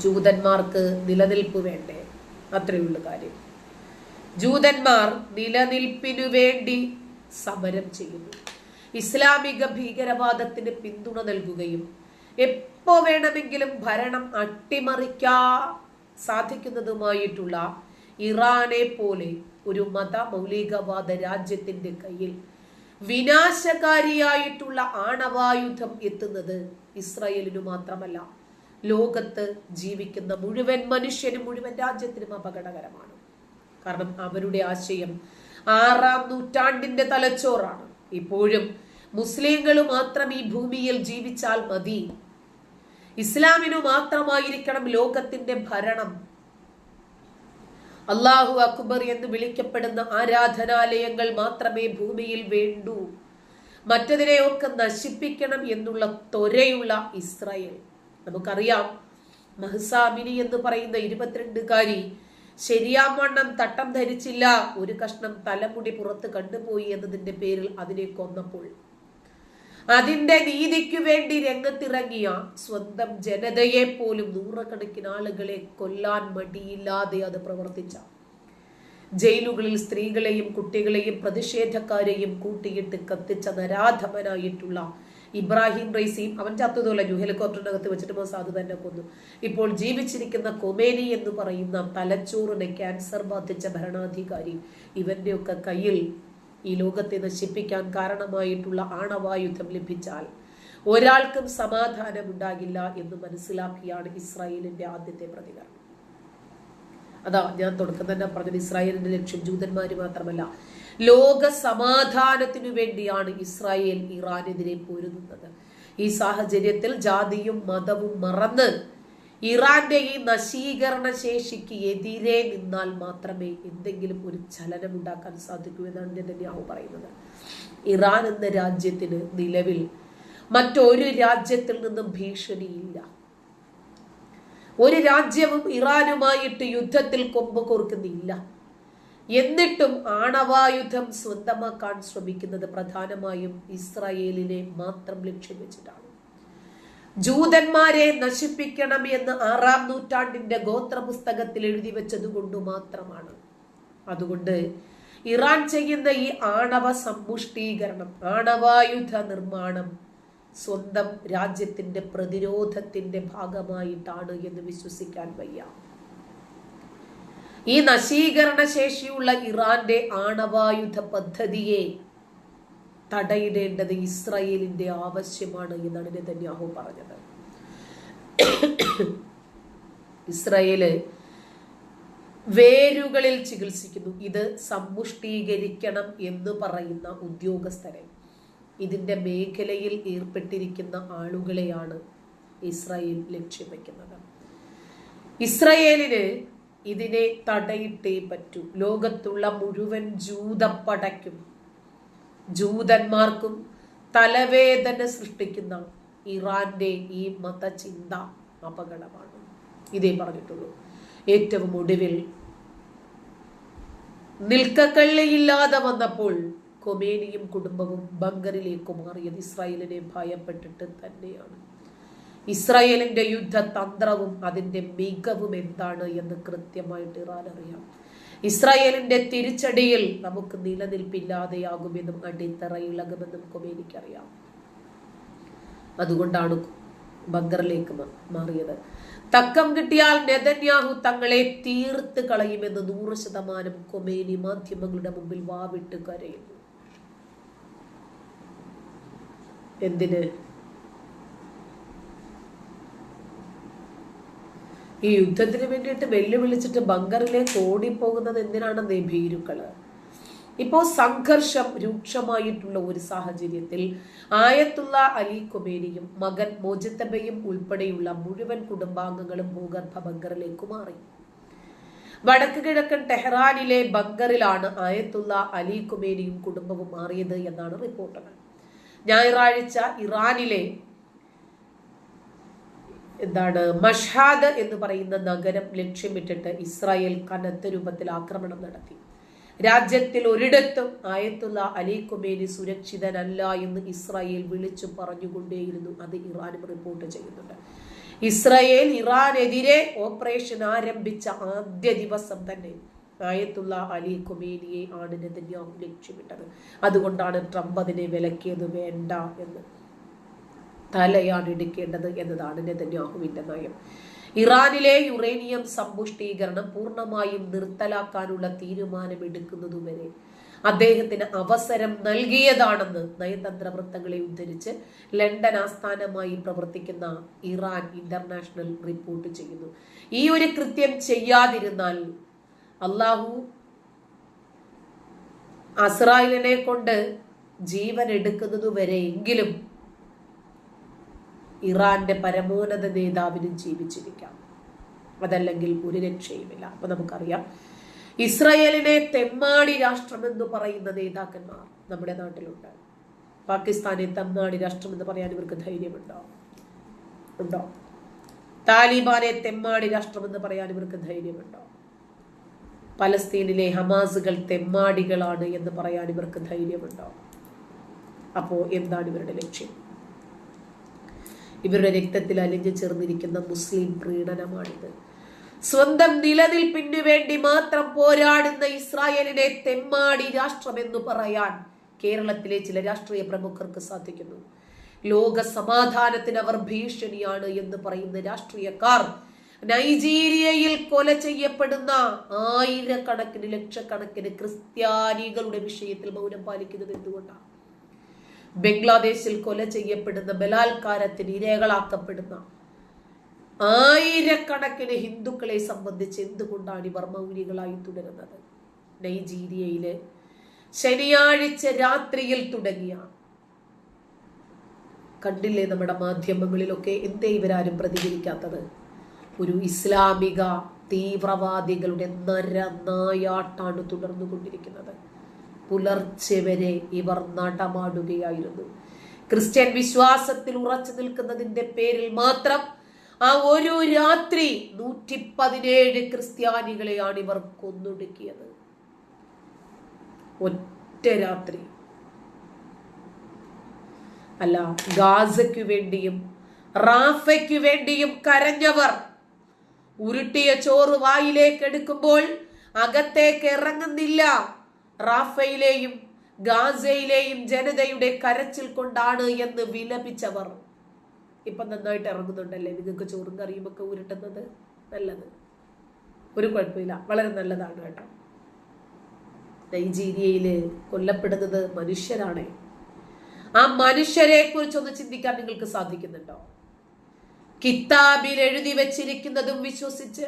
ജൂതന്മാർക്ക് നിലനിൽപ്പ് വേണ്ടേ? അത്രയുള്ള കാര്യം. ജൂതന്മാർ നിലനിൽപ്പിനു വേണ്ടി സമരം ചെയ്യുന്നു. ഇസ്ലാമിക ഭീകരവാദത്തിന് പിന്തുണ നൽകുകയും എപ്പോ വേണമെങ്കിലും ഭരണം അട്ടിമറിക്കാ സാധിക്കുന്നതുമായിട്ടുള്ള ഇറാനെ പോലെ ഒരു മത മൗലികവാദ രാജ്യത്തിന്റെ കയ്യിൽ വിനാശകാരിയായിട്ടുള്ള ആണവായുധം എത്തുന്നത് ഇസ്രായേലിനു മാത്രമല്ല. ലോകത്ത് ജീവിക്കുന്ന മുഴുവൻ മനുഷ്യനും മുഴുവൻ രാജ്യത്തിനും അപകടകരമാണ്. കാരണം അവരുടെ ആശയം ആറാം നൂറ്റാണ്ടിന്റെ തലച്ചോറാണ്. ഇപ്പോഴും മുസ്ലിങ്ങൾ മാത്രം ഈ ഭൂമിയിൽ ജീവിച്ചാൽ മതി. ഇസ്ലാമിനു മാത്രമായിരിക്കണം ലോകത്തിന്റെ ഭരണം. അള്ളാഹു അക്ബർ എന്ന് വിളിക്കപ്പെടുന്ന ആരാധനാലയങ്ങൾ മാത്രമേ ഭൂമിയിൽ വേണ്ടൂ. മറ്റതിനെയൊക്കെ നശിപ്പിക്കണം എന്നുള്ള ത്വരയുള്ള ഇസ്രായേൽ. നമുക്കറിയാം. മഹസാമിനി എന്ന് പറയുന്ന ഇരുപത്തിരണ്ടുകാരി ശരിയാവണ്ണം തട്ടം ധരിച്ചില്ല. ഒരു കഷ്ണം തലമുടി പുറത്ത് കണ്ടുപോയി എന്നതിന്റെ പേരിൽ അതിനെ കൊന്നപ്പോൾ. അതിന്റെ നീതിക്കു വേണ്ടി രംഗത്തിറങ്ങിയ സ്വന്തം ജനതയെ പോലും നൂറുകണക്കിന് ആളുകളെ കൊല്ലാൻ മടിയില്ലാതെ അത് പ്രവർത്തിച്ച ജയിലുകളിൽ സ്ത്രീകളെയും കുട്ടികളെയും പ്രതിഷേധക്കാരെയും കൂട്ടിയിട്ട് കത്തിച്ച നരാധമനായിട്ടുള്ള ഇബ്രാഹിം റൈസിയും അവൻ ചത്തുതോലഞ്ഞു ഹെലികോപ്റ്ററിനകത്ത് വെച്ചിട്ട് മൊസാദ് തന്നെ കൊന്നു. ഇപ്പോൾ ജീവിച്ചിരിക്കുന്ന കൊമേനി എന്ന് പറയുന്ന തലച്ചോറിനെ ക്യാൻസർ ബാധിച്ച ഭരണാധികാരി ഇവന്റെയൊക്കെ കയ്യിൽ ഈ ലോകത്തെ നശിപ്പിക്കാൻ കാരണമായിട്ടുള്ള ആണവായുധം ലഭിച്ചാൽ ഒരാൾക്കും സമാധാനം ഉണ്ടാകില്ല എന്ന് മനസ്സിലാക്കിയാണ് ഇസ്രായേലിന്റെ ആദ്യത്തെ പ്രതികരണം. അതാ ഞാൻ തുടക്കം തന്നെ പറഞ്ഞത് ഇസ്രായേലിന്റെ ലക്ഷ്യം ജൂതന്മാര് മാത്രമല്ല. ലോക സമാധാനത്തിനു വേണ്ടിയാണ് ഇസ്രായേൽ ഇറാനെതിരെ പോരുന്നത്. ഈ സാഹചര്യത്തിൽ ജാതിയും മതവും മറന്ന് ഇറാന്റെ ഈ നശീകരണ ശേഷിക്ക് എതിരെ നിന്നാൽ മാത്രമേ എന്തെങ്കിലും ഒരു ചലനം ഉണ്ടാക്കാൻ സാധിക്കൂ എന്നാണ് നെതന്യാഹു പറയുന്നത്. ഇറാൻ എന്ന രാജ്യത്തിന് നിലവിൽ മറ്റൊരു രാജ്യത്തിൽ നിന്നും ഭീഷണിയില്ല. ഒരു രാജ്യവും ഇറാനുമായിട്ട് യുദ്ധത്തിൽ കൊമ്പ് കോർക്കുന്നില്ല. എന്നിട്ടും ആണവായുധം സ്വന്തമാക്കാൻ ശ്രമിക്കുന്നത് പ്രധാനമായും ഇസ്രായേലിനെ മാത്രം ലക്ഷ്യം വെച്ചിട്ടാണ്. ജൂതന്മാരെ നശിപ്പിക്കണം എന്ന് ആറാം നൂറ്റാണ്ടിന്റെ ഗോത്ര പുസ്തകത്തിൽ എഴുതി വെച്ചതുകൊണ്ട് മാത്രമാണ്. അതുകൊണ്ട് ഇറാൻ ചെയ്യുന്ന ഈ ആണവ സമ്പുഷ്ടീകരണം ആണവായുധ നിർമ്മാണം സ്വന്തം രാജ്യത്തിന്റെ പ്രതിരോധത്തിന്റെ ഭാഗമായിട്ടാണ് എന്ന് വിശ്വസിക്കാൻ വയ്യ. ഈ നശീകരണ ശേഷിയുള്ള ഇറാന്റെ ആണവായുധ പദ്ധതിയെ തടയിടേണ്ടത് ഇസ്രയേലിന്റെ ആവശ്യമാണ് എന്നാണ് നെതന്യാഹു പറഞ്ഞത്. ഇസ്രയേൽ വേരുകളിൽ ചികിത്സിക്കുന്നു. ഇത് സമ്പുഷ്ടീകരിക്കണം എന്ന് പറയുന്ന ഉദ്യോഗസ്ഥരെ. ഇതിന്റെ മേഖലയിൽ ഏർപ്പെട്ടിരിക്കുന്ന ആളുകളെയാണ് ഇസ്രായേൽ ലക്ഷ്യം വയ്ക്കുന്നത് ഇസ്രായേലിന് ഇതിനെ തടയിട്ടേ പറ്റൂ. ലോകത്തുള്ള മുഴുവൻ ജൂതപ്പടയ്ക്കും ജൂതന്മാർക്കും തലവേദന സൃഷ്ടിക്കുന്ന ഇറാന്റെ ഈ മതചിന്ത അപകടമാണ്. ഇതേ പറഞ്ഞിട്ടുള്ളൂ. ഏറ്റവും ഒടുവിൽ നിൽക്കക്കള്ളിയില്ലാതെ വന്നപ്പോൾ കൊമേനിയും കുടുംബവും ബങ്കറിലേക്ക് മാറിയത് ഇസ്രായേലിനെ ഭയപ്പെട്ടിട്ട് തന്നെയാണ്. ഇസ്രായേലിന്റെ യുദ്ധതന്ത്രവും അതിന്റെ മികവും എന്താണ് എന്ന് കൃത്യമായിട്ട് ഇറാൻ അറിയാം. ഇസ്രായേലിന്റെ തിരിച്ചടിയിൽ നമുക്ക് നിലനിൽപ്പില്ലാതെയാകുമെന്നും അടിത്തറ ഇളകുമെന്നും കൊമേനിക്കറിയാം. അതുകൊണ്ടാണ് ബങ്കറിലേക്ക് മാറിയത്. തക്കം കിട്ടിയാൽ നെതന്യാഹു തങ്ങളെ തീർത്ത് കളയുമെന്ന് നൂറ് ശതമാനം കൊമേനി മാധ്യമങ്ങളുടെ മുമ്പിൽ വാവിട്ട് കരയുന്നു. എന്തിന്? ഈ യുദ്ധത്തിന് വേണ്ടിയിട്ട് വെല്ലുവിളിച്ചിട്ട് ബങ്കറിലേക്ക് ഓടിപ്പോകുന്നത് എന്തിനാണെന്നേ ഭീരുക്കൾ ഇപ്പോൾ സംഘർഷം രൂക്ഷമായിട്ടുള്ള ഒരു സാഹചര്യത്തിൽ ആയത്തുള്ള അലി കുബേരിയും മകൻ മോജിത്തബയും ഉൾപ്പെടെയുള്ള മുഴുവൻ കുടുംബാംഗങ്ങളും ഭൂഗർഭ ബങ്കറിലേക്ക് മാറി. വടക്ക് കിഴക്കൻ ടെഹ്റാനിലെ ബങ്കറിലാണ് ആയത്തുള്ള അലി കുമേനിയും കുടുംബവും മാറിയത് എന്നാണ് റിപ്പോർട്ടുകൾ. ഞായറാഴ്ച ഇറാനിലെ എന്താണ് മഷാദ് എന്ന് പറയുന്ന നഗരം ലക്ഷ്യമിട്ടിട്ട് ഇസ്രായേൽ കനത്ത രൂപത്തിൽ ആക്രമണം നടത്തി. രാജ്യത്തിൽ ഒരിടത്തും ആയത്തുള്ള അലി കുമേനി സുരക്ഷിതനല്ല എന്ന് ഇസ്രായേൽ വിളിച്ചു പറഞ്ഞുകൊണ്ടേയിരുന്നു. അത് ഇറാനും റിപ്പോർട്ട് ചെയ്യുന്നുണ്ട്. ഇസ്രായേൽ ഇറാനെതിരെ ഓപ്പറേഷൻ ആരംഭിച്ച ആദ്യ ദിവസം തന്നെ ആയത്തുള്ള അലി കൊമേനിയെ ആണ് നെതന്യാഹു ലക്ഷ്യമിട്ടത്. അതുകൊണ്ടാണ് ട്രംപ് അതിനെ വിലക്കിയത് വേണ്ട എന്ന് തലയാണ് എടുക്കേണ്ടത് എന്നതാണ് നെതന്യാഹുവിന്റെ നയം. ഇറാനിലെ യുറേനിയം സമ്പുഷ്ടീകരണം പൂർണമായും നിർത്തലാക്കാനുള്ള തീരുമാനമെടുക്കുന്നതുവരെ അദ്ദേഹത്തിന് അവസരം നൽകിയതാണെന്ന് നയതന്ത്ര വൃത്തങ്ങളെ ഉദ്ധരിച്ച് ലണ്ടൻ ആസ്ഥാനമായി പ്രവർത്തിക്കുന്ന ഇറാൻ ഇന്റർനാഷണൽ റിപ്പോർട്ട് ചെയ്യുന്നു. ഈ ഒരു കൃത്യം ചെയ്യാതിരുന്നാൽ അള്ളാഹു അസ്രായിലിനെ കൊണ്ട് ജീവൻ എടുക്കുന്നത് വരെയെങ്കിലും ഇറാന്റെ പരമോന്നത നേതാവിനും ജീവിച്ചിരിക്കാം. അതല്ലെങ്കിൽ ഒരു രക്ഷയുമില്ല. അപ്പൊ നമുക്കറിയാം. ഇസ്രയേലിനെ തെമ്മാടി രാഷ്ട്രമെന്ന് പറയുന്ന നേതാക്കന്മാർ നമ്മുടെ നാട്ടിലുണ്ട്. പാകിസ്ഥാനെ തെമ്മാടി രാഷ്ട്രം എന്ന് പറയാൻ ഇവർക്ക് ധൈര്യമുണ്ടോ? ഉണ്ടോ? താലിബാനെ തെമ്മാടി രാഷ്ട്രമെന്ന് പറയാൻ ഇവർക്ക് ധൈര്യമുണ്ടോ? പലസ്തീനിലെ ഹമാസുകൾ തെമ്മാടികളാണ് എന്ന് പറയാൻ ഇവർക്ക് ധൈര്യമുണ്ടോ? അപ്പോൾ എന്താണ് ഇവരുടെ ലക്ഷ്യം? ഇവരുടെ രക്തത്തിൽ അലിഞ്ഞു ചേർന്നിരിക്കുന്ന മുസ്ലിം പ്രീണനമാണിത് സ്വന്തം നിലനിൽപ്പിന് വേണ്ടി മാത്രം പോരാടുന്ന ഇസ്രായേലിനെ തെമ്മാടി രാഷ്ട്രമെന്ന് പറയാൻ കേരളത്തിലെ ചില രാഷ്ട്രീയ പ്രമുഖർക്ക് സാധിക്കുന്നു. ലോക സമാധാനത്തിന് അവർ ഭീഷണിയാണ് എന്ന് പറയുന്ന രാഷ്ട്രീയക്കാർ നൈജീരിയയിൽ കൊല ചെയ്യപ്പെടുന്ന ആയിരക്കണക്കിന് ലക്ഷക്കണക്കിന് ക്രിസ്ത്യാനികളുടെ വിഷയത്തിൽ മൗനം പാലിക്കുന്നത് എന്തുകൊണ്ടാണ്? ബംഗ്ലാദേശിൽ കൊല ചെയ്യപ്പെടുന്ന ബലാത്കാരത്തിന് ഇരകളാക്കപ്പെടുന്ന ആയിരക്കണക്കിന് ഹിന്ദുക്കളെ സംബന്ധിച്ച് എന്തുകൊണ്ടാണ് ഇവർ മൗനികളായി തുടരുന്നത്? നൈജീരിയയിൽ ശനിയാഴ്ച രാത്രിയിൽ തുടങ്ങിയ കണ്ടില്ലേ നമ്മുടെ മാധ്യമങ്ങളിലൊക്കെ എന്തേ ഇവരാരും പ്രതികരിക്കാത്തത്? ഒരു ഇസ്ലാമിക തീവ്രവാദികളുടെ നര നായാട്ടാണ് തുടർന്നുകൊണ്ടിരിക്കുന്നത്. പുലർച്ചെ വരെ ഇവർ നടമാടുകയായിരുന്നു. ക്രിസ്ത്യൻ വിശ്വാസത്തിൽ ഉറച്ചു നിൽക്കുന്നതിന്റെ പേരിൽ മാത്രം ആ ഒരു രാത്രി നൂറ്റി പതിനേഴ് ക്രിസ്ത്യാനികളെയാണ് ഇവർ കൊന്നൊടുക്കിയത്. ഒറ്റ രാത്രി. അല്ല ഗാസയ്ക്കു വേണ്ടിയും റാഫയ്ക്കു വേണ്ടിയും കരഞ്ഞവർ ഉരുട്ടിയ ചോറ് വായിലേക്ക് എടുക്കുമ്പോൾ അകത്തേക്ക് ഇറങ്ങുന്നില്ല. റാഫയിലെയും ഗാസയിലെയും ജനതയുടെ കരച്ചിൽ കൊണ്ടാണ് എന്ന് വിലപിച്ചവർ. ഇപ്പൊ നന്നായിട്ട് ഇറങ്ങുന്നുണ്ടല്ലേ? നിങ്ങൾക്ക് ചോറും കറിയും ഒക്കെ ഉരുട്ടുന്നത് നല്ലത്. ഒരു കുഴപ്പമില്ല. വളരെ നല്ലതാണ് കേട്ടോ. നൈജീരിയയിൽ കൊല്ലപ്പെടുന്നത് മനുഷ്യരാണ്. ആ മനുഷ്യരെ കുറിച്ചൊന്ന് ചിന്തിക്കാൻ നിങ്ങൾക്ക് സാധിക്കുന്നുണ്ടോ? കിതാബിൽ എഴുതി വച്ചിരിക്കുന്നതും വിശ്വസിച്ച്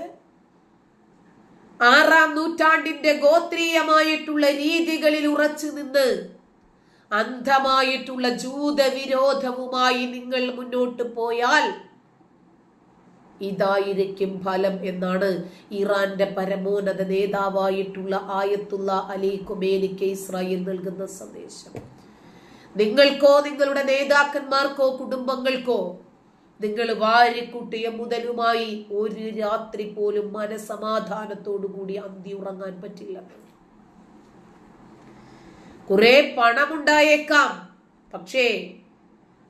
ആറാം നൂറ്റാണ്ടിന്റെ ഗോത്രീയമായിട്ടുള്ള രീതികളിൽ ഉറച്ചു നിന്ന് അന്ധമായിട്ടുള്ള ജൂതവിരോധവുമായി നിങ്ങൾ മുന്നോട്ട് പോയാൽ ഇതായിരിക്കും ഫലം എന്നാണ് ഇറാന്റെ പരമോന്നത നേതാവായിട്ടുള്ള ആയത്തുള്ള അലി കുമേനിക്ക് ഇസ്രായേൽ നൽകുന്ന സന്ദേശം. നിങ്ങൾക്കോ നിങ്ങളുടെ നേതാക്കന്മാർക്കോ കുടുംബങ്ങൾക്കോ നിങ്ങൾ വാരിക്കൂട്ടിയ മുതലുമായി ഒരു രാത്രി പോലും മനസമാധാനത്തോടു കൂടി അന്തി ഉറങ്ങാൻ പറ്റില്ല. കുറെ പണമുണ്ടായേക്കാം. പക്ഷേ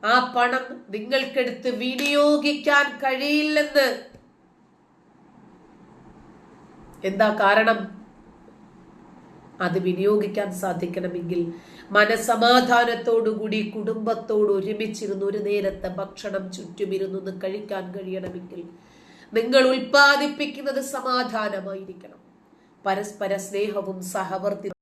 ആ പണം നിങ്ങൾക്കെടുത്ത് വിനിയോഗിക്കാൻ കഴിയില്ലെന്ന്. എന്താ കാരണം? അത് വിനിയോഗിക്കാൻ സാധിക്കണമെങ്കിൽ മനസമാധാനത്തോടുകൂടി കുടുംബത്തോട് ഒരുമിച്ചിരുന്ന് ഒരു നേരത്തെ ഭക്ഷണം ചുറ്റുമിരുന്ന് കഴിക്കാൻ കഴിയണമെങ്കിൽ നിങ്ങൾ ഉൽപ്പാദിപ്പിക്കുന്നത് സമാധാനമായിരിക്കണം. പരസ്പര സ്നേഹവും സഹവർത്തി